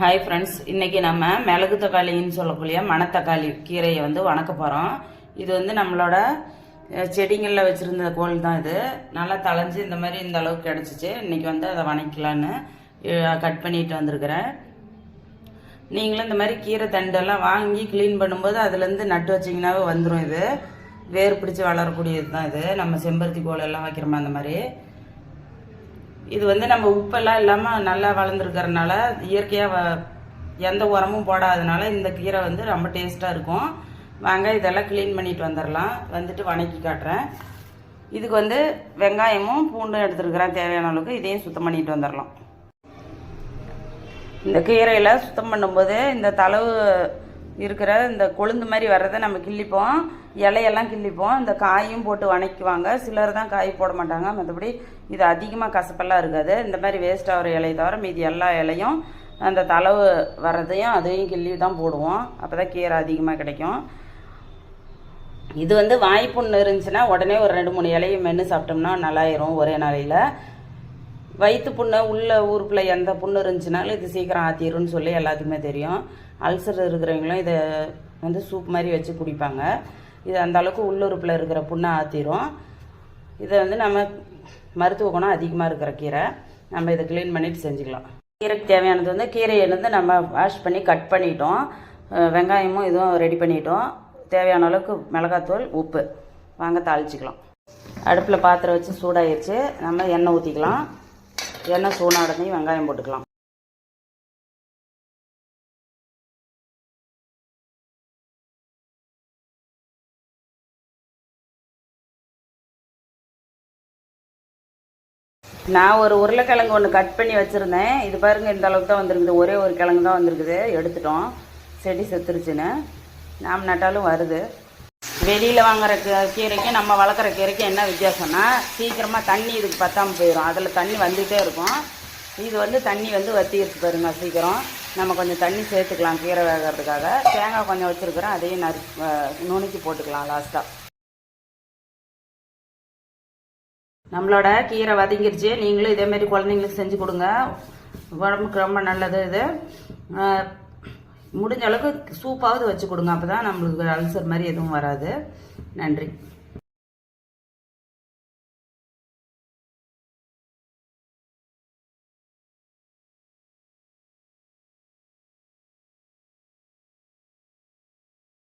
Hi friends இன்றைக்கி நம்ம மிளகு தக்காளின்னு சொல்லக்கூடிய மணத்தக்காளி கீரையை வந்து வணக்க போகிறோம் இது வந்து நம்மளோட செடிங்களில் வச்சுருந்த கோல் தான் இது. நல்லா தளைஞ்சு இந்த மாதிரி இந்த அளவுக்கு கிடச்சிச்சு. இன்றைக்கி வந்து அதை வணக்கலான்னு கட் பண்ணிட்டு வந்திருக்கிறேன். நீங்களும் இந்த மாதிரி கீரை தண்டெல்லாம் வாங்கி க்ளீன் பண்ணும்போது அதுலேருந்து நட்டு வச்சிங்கன்னாவே வந்துடும் இது. வேர் பிடிச்சி வளரக்கூடியது தான் இது. நம்ம செம்பருத்தி கோல் எல்லாம் வைக்கிறோமா அந்த மாதிரி. இது வந்து நம்ம உப்பெல்லாம் இல்லாமல் நல்லா வளர்ந்துருக்கறனால இயற்கையாக எந்த உரமும் போடாதனால இந்த கீரை வந்து ரொம்ப டேஸ்ட்டாக இருக்கும். வாங்க இதெல்லாம் க்ளீன் பண்ணிட்டு வந்துடலாம் வந்துட்டு வணக்கி காட்டுறேன். இதுக்கு வந்து வெங்காயமும் பூண்டும் எடுத்துருக்கிறேன். தேவையான அளவுக்கு இதையும் சுத்தம் பண்ணிட்டு வந்துடலாம் இந்த கீரையில் சுத்தம் பண்ணும்போது இந்த தளவு இருக்கிற இந்த கொழுந்து மாதிரி வர்றதை நம்ம கிள்ளிப்போம். இலையெல்லாம் கிள்ளிப்போம். இந்த காயும் போட்டு வணக்குவாங்க. சிலர் தான் காய் போட மாட்டாங்க. மற்றபடி இது அதிகமாக கசப்பெல்லாம் இருக்காது. இந்த மாதிரி வேஸ்ட் ஆகிற இலையை தவிர மீதி எல்லா இலையும் அந்த தளவு வர்றதையும் அதையும் கிள்ளி தான் போடுவோம். அப்போ தான் கீரை அதிகமாக கிடைக்கும். இது வந்து வாய்ப்புண்ணு இருந்துச்சுன்னா உடனே ஒரு ரெண்டு மூணு இலையை மென்று சாப்பிட்டோம்னா நல்லாயிரும் ஒரே நாளையில். வயிற்று புண்ணை உள்ள ஊருக்குள்ளே எந்த புண்ணு இருந்துச்சுனாலும் இது சீக்கிரம் ஆத்திரும்னு சொல்லி எல்லாத்துக்குமே தெரியும். அல்சர் இருக்கிறவங்களும் இதை வந்து சூப் மாதிரி வச்சு குடிப்பாங்க. இது அந்த அளவுக்கு உள்ளுறுப்பில் இருக்கிற புண்ணை ஆற்றிரும் இதை வந்து நம்ம மருத்துவ குணம் அதிகமாக இருக்கிற கீரை. நம்ம இதை க்ளீன் பண்ணிட்டு செஞ்சுக்கலாம். கீரைக்கு தேவையானது வந்து கீரையை வந்து நம்ம வாஷ் பண்ணி கட் பண்ணிட்டோம். வெங்காயமும் இதுவும் ரெடி பண்ணிட்டோம். தேவையான அளவுக்கு மிளகாத்தூள் உப்பு. வாங்க தாளிச்சிக்கலாம். அடுப்பில் பாத்திரம் வச்சு சூடாயிருச்சு. நம்ம எண்ணெய் ஊற்றிக்கலாம் எண்ணெய் சூடானதையும் வெங்காயம் போட்டுக்கலாம். நான் ஒரு உருளைக்கிழங்கு ஒன்று கட் பண்ணி வச்சுருந்தேன். இது பாருங்க இந்த அளவுக்கு தான் வந்திருக்குது. ஒரே ஒரு கிழங்கு தான் வந்திருக்குது. எடுத்துட்டோம். செடி செத்துருச்சுன்னு. நாம் நட்டாலும் வருது. வெளியில் வாங்குற கீ- கீரைக்கும் நம்ம வளர்க்குற கீரைக்கும் என்ன வித்தியாசம்னா சீக்கிரமாக தண்ணி இதுக்கு பத்தாமல் போயிடும் அதில் தண்ணி வந்துகிட்டே இருக்கும். இது வந்து தண்ணி வந்து வத்திடுச்சு பாருங்க சீக்கிரம். நம்ம கொஞ்சம் தண்ணி சேர்த்துக்கலாம் கீரை வேகிறதுக்காக. தேங்காய் கொஞ்சம் வச்சுருக்குறோம் அதையும் நறு நுணுக்கி போட்டுக்கலாம் லாஸ்ட்டாக நம்மளோட கீரை வதங்கிருச்சு. நீங்களும் இதேமாரி குழந்தைங்களுக்கு செஞ்சு கொடுங்க. உடம்புக்கு ரொம்ப நல்லது இது. முடிஞ்ச அளவுக்கு சூப்பாவது வச்சு கொடுங்க. அப்போ தான் நம்மளுக்கு அல்சர் மாதிரி எதுவும் வராது. நன்றி.